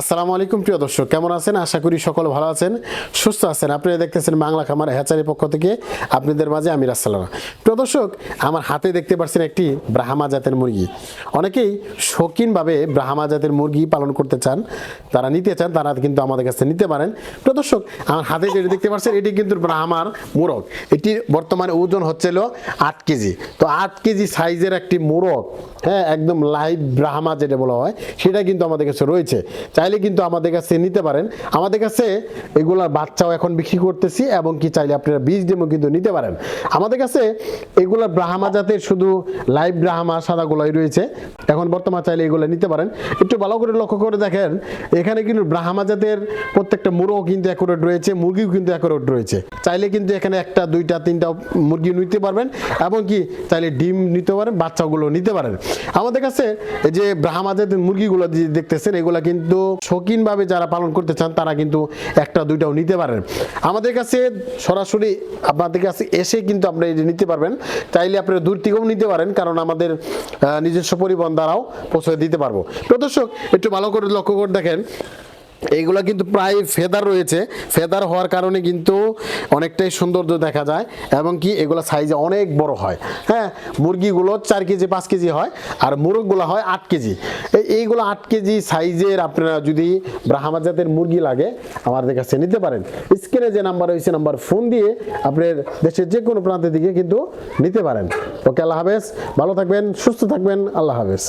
আসসালামু আলাইকুম, প্রিয় দর্শক। কেমন আছেন? আশা করি সকল ভালো আছেন, সুস্থ আছেন। আপনারা দেখতেছেন বাংলা খামার হ্যাচারির পক্ষ থেকে আপনাদের মাঝে আমি রাসালাম প্রিয় দর্শক, আমার হাতে দেখতে পাচ্ছেন একটি ব্রাহ্মা জাতের মুরগি। অনেকেই শৌখিনভাবে ব্রাহ্মা জাতের মুরগি পালন করতে চান, তারা নিতে চান, তারা কিন্তু আমাদের কাছে নিতে পারেন। প্রিয় দর্শক, আমার হাতে যেটি দেখতে পাচ্ছেন, এটি কিন্তু ব্রাহ্মার মোরগ। এটি বর্তমানে ওজন হচ্ছিল আট কেজি। তো আট কেজি সাইজের একটি মোরগ হ্যাঁ একদম লাইভ ব্রাহ্মা যেটা বলা হয়, সেটা কিন্তু আমাদের কাছে রয়েছে। চাইলে কিন্তু আমাদের কাছে নিতে পারেন। আমাদের কাছে এগুলার বাচ্চাও এখন বিক্রি করতেছি এবং কি চাইলে আপনারা বীজ ডেমো কিন্তু নিতে পারেন। আমাদের কাছে এগুলার ব্রাহ্মা জাতের শুধু লাইভ ব্রাহ্মা সাদাগুলোই রয়েছে। এখন বর্তমান চাইলে এগুলো নিতে পারেন। একটু ভালো করে লক্ষ্য করে দেখেন, এখানে কিন্তু ব্রাহ্মা জাতের প্রত্যেকটা মুরগও কিন্তু অ্যাকুরেট রয়েছে, মুরগিও কিন্তু অ্যাকুরেট রয়েছে। চাইলে কিন্তু এখানে একটা, দুইটা, তিনটা মুরগি নিতে পারবেন এবং কি চাইলে ডিম নিতে পারেন, বাচ্চাগুলো নিতে পারেন। আমাদের কাছে এই যে ব্রাহ্মা জাতের মুরগিগুলো দেখতেছেন, এগুলো কিন্তু শৌখিনভাবে যারা পালন করতে চান, তারা কিন্তু একটা দুইটাও নিতে পারেন। আমাদের কাছে সরাসরি আপনাদের কাছে এসে কিন্তু আপনি এটি নিতে পারবেন। চাইলে আপনি দূর থেকেও নিতে পারেন, কারণ আমাদের নিজস্ব পরিবহন দ্বারাও পৌঁছে দিতে পারব। তো দর্শক, একটু ভালো করে লক্ষ্য করে দেখেন। এইগুলো কিন্তু প্রায় ফেদার রয়েছে। ফেদার হওয়ার কারণে কিন্তু অনেকটাই সৌন্দর্য দেখা যায় এবং কি এগুলো সাইজে অনেক বড় হয়। হ্যাঁ মুরগিগুলো চার কেজি, পাঁচ কেজি হয় আর মুরগগুলো হয় আট কেজি। এই এইগুলো আট কেজি সাইজের আপনারা যদি ব্রাহ্মা জাতের মুরগি লাগে, আমাদের কাছে নিতে পারেন। স্ক্রিনে যে নাম্বার রয়েছে নাম্বার ফোন দিয়ে আপনার দেশের যে কোনো প্রান্তের দিকে কিন্তু নিতে পারেন। ওকে, আল্লাহ হাফেজ। ভালো থাকবেন, সুস্থ থাকবেন, আল্লাহ হাফেজ।